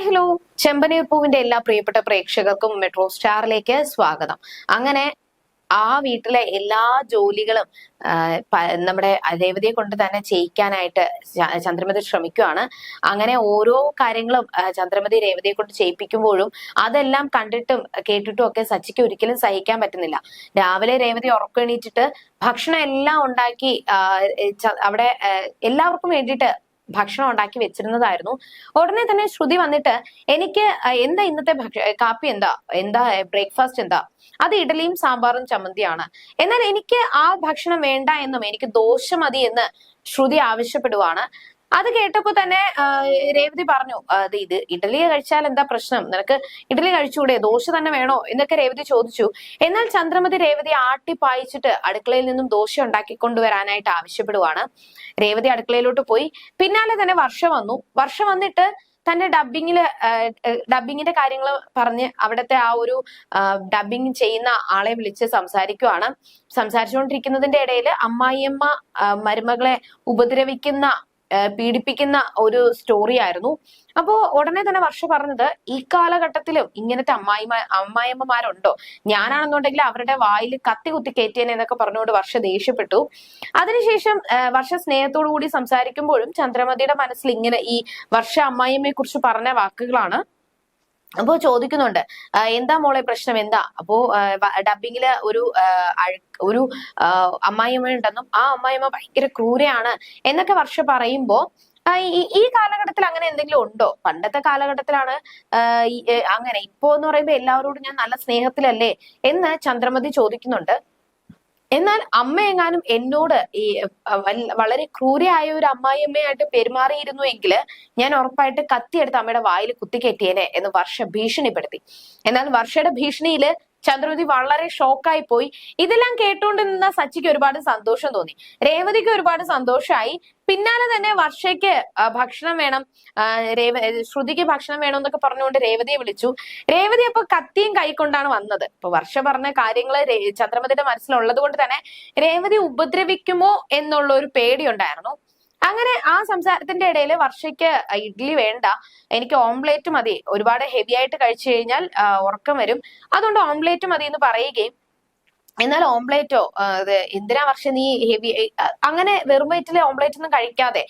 Hi hello. ചെമ്പനീർ പൂവിന്റെ എല്ലാ പ്രിയപ്പെട്ട പ്രേക്ഷകർക്കും മെട്രോ സ്റ്റാറിലേക്ക് സ്വാഗതം. അങ്ങനെ ആ വീട്ടിലെ എല്ലാ ജോലികളും നമ്മുടെ രേവതിയെ കൊണ്ട് തന്നെ ചെയ്യിക്കാനായിട്ട് ചന്ദ്രമതി ശ്രമിക്കുവാണ്. അങ്ങനെ ഓരോ കാര്യങ്ങളും ചന്ദ്രമതി രേവതിയെ കൊണ്ട് ചെയ്യിപ്പിക്കുമ്പോഴും അതെല്ലാം കണ്ടിട്ടും കേട്ടിട്ടും ഒക്കെ സച്ചിക്ക് ഒരിക്കലും സഹിക്കാൻ പറ്റുന്നില്ല. രാവിലെ രേവതി ഉറക്കെണീറ്റിട്ട് ഭക്ഷണം എല്ലാം ഉണ്ടാക്കി അവിടെ എല്ലാവർക്കും വേണ്ടിയിട്ട് ഭക്ഷണം ഉണ്ടാക്കി വെച്ചിരുന്നതായിരുന്നു. ഉടനെ തന്നെ ശ്രുതി വന്നിട്ട് എനിക്ക് എന്താ ഇന്നത്തെ കാപ്പി എന്താ? എന്താ ബ്രേക്ക്ഫാസ്റ്റ് എന്താ? അത് ഇഡലിയും സാമ്പാറും ചമ്മന്തിയാണ്. എന്നാൽ എനിക്ക് ആ ഭക്ഷണം വേണ്ട എന്നും എനിക്ക് ദോശ മതി എന്ന് ശ്രുതി ആവശ്യപ്പെടുവാണ്. അത് കേട്ടപ്പോ തന്നെ രേവതി പറഞ്ഞു അത് ഇത് ഇഡലി കഴിച്ചാൽ എന്താ പ്രശ്നം? നിനക്ക് ഇഡലി കഴിച്ചുകൂടെ? ദോശ തന്നെ വേണോ? എന്നൊക്കെ രേവതി ചോദിച്ചു. എന്നാൽ ചന്ദ്രമതി രേവതി ആട്ടി പായിച്ചിട്ട് അടുക്കളയിൽ നിന്നും ദോശ ഉണ്ടാക്കി കൊണ്ടുവരാനായിട്ട് ആവശ്യപ്പെടുവാണ്. രേവതി അടുക്കളയിലോട്ട് പോയി. പിന്നാലെ തന്നെ വർഷം വന്നു. വർഷം വന്നിട്ട് തന്റെ ഡബിങ്ങിൽ ഡബിങ്ങിന്റെ കാര്യങ്ങൾ പറഞ്ഞ് അവിടുത്തെ ആ ഒരു ഡബിങ് ചെയ്യുന്ന ആളെ വിളിച്ച് സംസാരിക്കുവാണ്. സംസാരിച്ചുകൊണ്ടിരിക്കുന്നതിന്റെ ഇടയിൽ അമ്മായിയമ്മ മരുമകളെ ഉപദ്രവിക്കുന്ന പീഡിപ്പിക്കുന്ന ഒരു സ്റ്റോറി ആയിരുന്നു. അപ്പോ ഉടനെ തന്നെ വർഷ പറഞ്ഞത് ഈ കാലഘട്ടത്തിലും ഇങ്ങനത്തെ അമ്മായിമ അമ്മായിയമ്മമാരുണ്ടോ? ഞാനാണെന്നുണ്ടെങ്കിൽ അവരുടെ വായിൽ കത്തി കുത്തി കയറ്റിയനെ എന്നൊക്കെ പറഞ്ഞുകൊണ്ട് വർഷ ദേഷ്യപ്പെട്ടു. അതിനുശേഷം വർഷ സ്നേഹത്തോടു കൂടി സംസാരിക്കുമ്പോഴും ചന്ദ്രമതിയുടെ മനസ്സിൽ ഇങ്ങനെ ഈ വർഷ അമ്മായിയമ്മയെ കുറിച്ച് പറഞ്ഞ വാക്കുകളാണ് അപ്പോ ചോദിക്കുന്നുണ്ട് എന്താ മോളെ പ്രശ്നം? എന്താ? അപ്പോ ഡബിങ്ങിൽ ഒരു ഒരു അമ്മായിയമ്മ ഉണ്ടെന്നും ആ അമ്മായിയമ്മ ഭയങ്കര ക്രൂരയാണ് എന്നൊക്കെ വർഷം പറയുമ്പോ ഈ കാലഘട്ടത്തിൽ അങ്ങനെ എന്തെങ്കിലും ഉണ്ടോ? പണ്ടത്തെ കാലഘട്ടത്തിലാണ് അങ്ങനെ. ഇപ്പോ എന്ന് പറയുമ്പോ എല്ലാവരോടും ഞാൻ നല്ല സ്നേഹത്തിലല്ലേ എന്ന് ചന്ദ്രമതി ചോദിക്കുന്നുണ്ട്. എന്നാൽ അമ്മ എങ്ങാനും എന്നോട് ഈ വളരെ ക്രൂരയായ ഒരു അമ്മായിയമ്മയായിട്ട് പെരുമാറിയിരുന്നു എങ്കിൽ ഞാൻ ഉറപ്പായിട്ട് കത്തിയെടുത്ത് അമ്മയുടെ വായിൽ കുത്തിക്കെട്ടിയേനെ എന്ന് വർഷ ഭീഷണിപ്പെടുത്തി. എന്നാൽ വർഷയുടെ ഭീഷണിയിൽ ചന്ദ്രമതി വളരെ ഷോക്കായി പോയി. ഇതെല്ലാം കേട്ടുകൊണ്ട് നിന്ന സച്ചിക്ക് ഒരുപാട് സന്തോഷം തോന്നി. രേവതിക്ക് ഒരുപാട് സന്തോഷമായി പിന്നാലെ തന്നെ വർഷയ്ക്ക് ഭക്ഷണം വേണം. രേവ ശ്രുതിക്ക് ഭക്ഷണം വേണം എന്നൊക്കെ പറഞ്ഞുകൊണ്ട് രേവതിയെ വിളിച്ചു. രേവതി അപ്പൊ കത്തിയും കൈക്കൊണ്ടാണ് വന്നത്. ഇപ്പൊ വർഷ പറഞ്ഞ കാര്യങ്ങൾ ചന്ദ്രമതിയുടെ മനസ്സിലുള്ളത് കൊണ്ട് തന്നെ രേവതി ഉപദ്രവിക്കുമോ എന്നുള്ള ഒരു പേടിയുണ്ടായിരുന്നു. അങ്ങനെ ആ സംസാരത്തിന്റെ ഇടയിൽ വർഷയ്ക്ക് ഇഡ്ഡലി വേണ്ട. എനിക്ക് ഓംലേറ്റ് മതി. ഒരുപാട് ഹെവി ആയിട്ട് കഴിച്ചു കഴിഞ്ഞാൽ ഉറക്കം വരും. അതുകൊണ്ട് ഓംലേറ്റ് മതി എന്ന് പറയുകയും എന്നാൽ ഓംപ്ലേറ്റോ എന്തിനാ വർഷം നീ ഹെവി അങ്ങനെ വെറും വയറ്റിലെ ഓംപ്ലേറ്റ് ഒന്നും കഴിക്കാതെ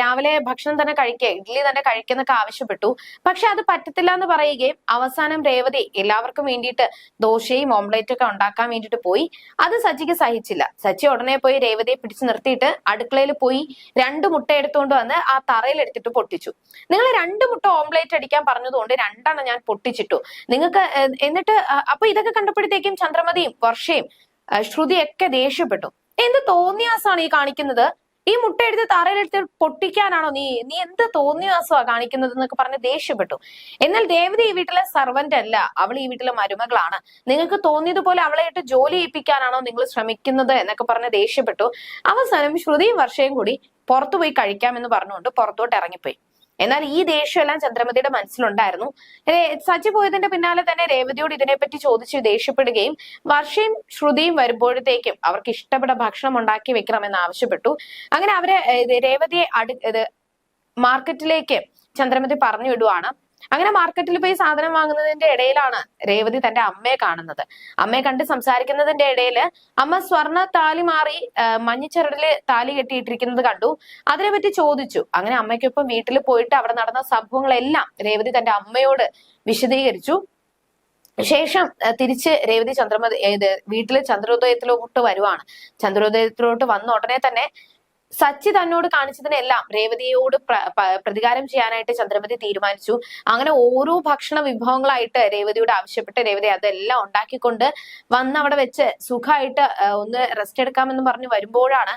രാവിലെ ഭക്ഷണം തന്നെ കഴിക്കുക ഇഡ്ഡലി തന്നെ കഴിക്കുന്നൊക്കെ ആവശ്യപ്പെട്ടു. പക്ഷെ അത് പറ്റത്തില്ല എന്ന് പറയുകയും അവസാനം രേവതി എല്ലാവർക്കും വേണ്ടിയിട്ട് ദോശയും ഓംപ്ലേറ്റും ഒക്കെ ഉണ്ടാക്കാൻ വേണ്ടിയിട്ട് പോയി. അത് സച്ചിക്ക് സഹിച്ചില്ല. സച്ചി ഉടനെ പോയി രേവതിയെ പിടിച്ചു നിർത്തിയിട്ട് അടുക്കളയിൽ പോയി രണ്ട് മുട്ട എടുത്തുകൊണ്ട് വന്ന് ആ തറയിൽ എടുത്തിട്ട് പൊട്ടിച്ചു. നിങ്ങൾ രണ്ട് മുട്ട ഓംപ്ലേറ്റ് അടിക്കാൻ പറഞ്ഞതുകൊണ്ട് രണ്ടെണ്ണം ഞാൻ പൊട്ടിച്ചിട്ടു. നിങ്ങൾക്ക് എന്നിട്ട് അപ്പൊ ഇതൊക്കെ കണ്ടപ്പോഴത്തേക്കും ചന്ദ്രമതിയും വർഷയും ശ്രുതിയൊക്കെ ദേഷ്യപ്പെട്ടു. എന്ത് തോന്നിയാസാണ് ഈ കാണിക്കുന്നത്? ഈ മുട്ട എടുത്ത് തറയിലെടുത്ത് പൊട്ടിക്കാനാണോ നീ? നീ എന്ത് തോന്നിയാസമാ കാണിക്കുന്നത് എന്നൊക്കെ പറഞ്ഞ് ദേഷ്യപ്പെട്ടു. എന്നാൽ ദേവതി ഈ വീട്ടിലെ സർവന്റ് അല്ല. അവൾ ഈ വീട്ടിലെ മരുമകളാണ്. നിങ്ങൾക്ക് തോന്നിയതുപോലെ അവളെ ഇട്ട് ജോലി ചെയ്യിപ്പിക്കാനാണോ നിങ്ങൾ ശ്രമിക്കുന്നത് എന്നൊക്കെ പറഞ്ഞ് ദേഷ്യപ്പെട്ടു. അവസാനം ശ്രുതിയും വർഷയും കൂടി പുറത്തുപോയി കഴിക്കാമെന്ന് പറഞ്ഞുകൊണ്ട് പുറത്തോട്ട് ഇറങ്ങിപ്പോയി. എന്നാൽ ഈ ദേഷ്യമെല്ലാം ചന്ദ്രമതിയുടെ മനസ്സിലുണ്ടായിരുന്നു. സജി പോയതിന്റെ പിന്നാലെ തന്നെ രേവതിയോട് ഇതിനെപ്പറ്റി ചോദിച്ച് ദേഷ്യപ്പെടുകയും വർഷയും ശ്രുതിയും വരുമ്പോഴത്തേക്കും അവർക്ക് ഇഷ്ടപ്പെട്ട ഭക്ഷണം ഉണ്ടാക്കി വെക്കണമെന്ന് ആവശ്യപ്പെട്ടു. അങ്ങനെ അവരെ രേവതിയെ അടു മാർക്കറ്റിലേക്ക് ചന്ദ്രമതി പറഞ്ഞു വിടുവാണ്. അങ്ങനെ മാർക്കറ്റിൽ പോയി സാധനം വാങ്ങുന്നതിന്റെ ഇടയിലാണ് രേവതി തന്റെ അമ്മയെ കാണുന്നത്. അമ്മയെ കണ്ട് സംസാരിക്കുന്നതിന്റെ ഇടയിൽ അമ്മ സ്വർണ താലി മാറി മഞ്ഞച്ചരടിൽ താലി കെട്ടിയിട്ടിരിക്കുന്നത് കണ്ടു. അതിനെ പറ്റി ചോദിച്ചു. അങ്ങനെ അമ്മയ്ക്കൊപ്പം വീട്ടിൽ പോയിട്ട് അവിടെ നടന്ന സംഭവങ്ങളെല്ലാം രേവതി തന്റെ അമ്മയോട് വിശദീകരിച്ചു. ശേഷം തിരിച്ച് രേവതി ചന്ദ്രമതി ഏത് വീട്ടിൽ ചന്ദ്രോദയത്തിലോട്ട് വരുവാണ്. ചന്ദ്രോദയത്തിലോട്ട് വന്ന ഉടനെ തന്നെ സച്ചി തന്നോട് കാണിച്ചതിനെല്ലാം രേവതിയോട് പ്ര- പ്രതികാരം ചെയ്യാനായിട്ട് ചന്ദ്രമതി തീരുമാനിച്ചു. അങ്ങനെ ഓരോ ഭക്ഷണ വിഭവങ്ങളായിട്ട് രേവതിയോട് ആവശ്യപ്പെട്ട് രേവതി അതെല്ലാം ഉണ്ടാക്കിക്കൊണ്ട് വന്ന് അവിടെ വെച്ച് സുഖമായിട്ട് ഒന്ന് റെസ്റ്റ് എടുക്കാമെന്ന് പറഞ്ഞ് വരുമ്പോഴാണ്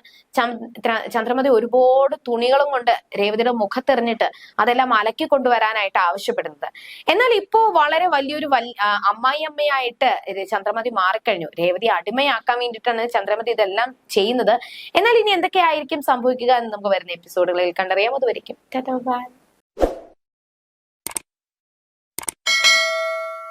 ചന്ദ്രമതി ഒരുപാട് തുണികളും കൊണ്ട് രേവതിയുടെ മുഖത്തെറിഞ്ഞിട്ട് അതെല്ലാം അലക്കി കൊണ്ടുവരാനായിട്ട് ആവശ്യപ്പെടുന്നത്. എന്നാൽ ഇപ്പോ വളരെ വലിയൊരു വൽ- അമ്മായി അമ്മായിയമ്മയായിട്ട് ഇത് ചന്ദ്രമതി മാറിക്കഴിഞ്ഞു. രേവതി അടിമയാക്കാൻ വേണ്ടിയിട്ടാണ് ചന്ദ്രമതി ഇതെല്ലാം ചെയ്യുന്നത്. എന്നാൽ ഇനി എന്തൊക്കെയായിരിക്കും സംഭവിക്കുക എന്ന് നമുക്ക് വരുന്ന എപ്പിസോഡുകളിൽ കണ്ടറിയാം. അതുവരിക്കും. ബൈ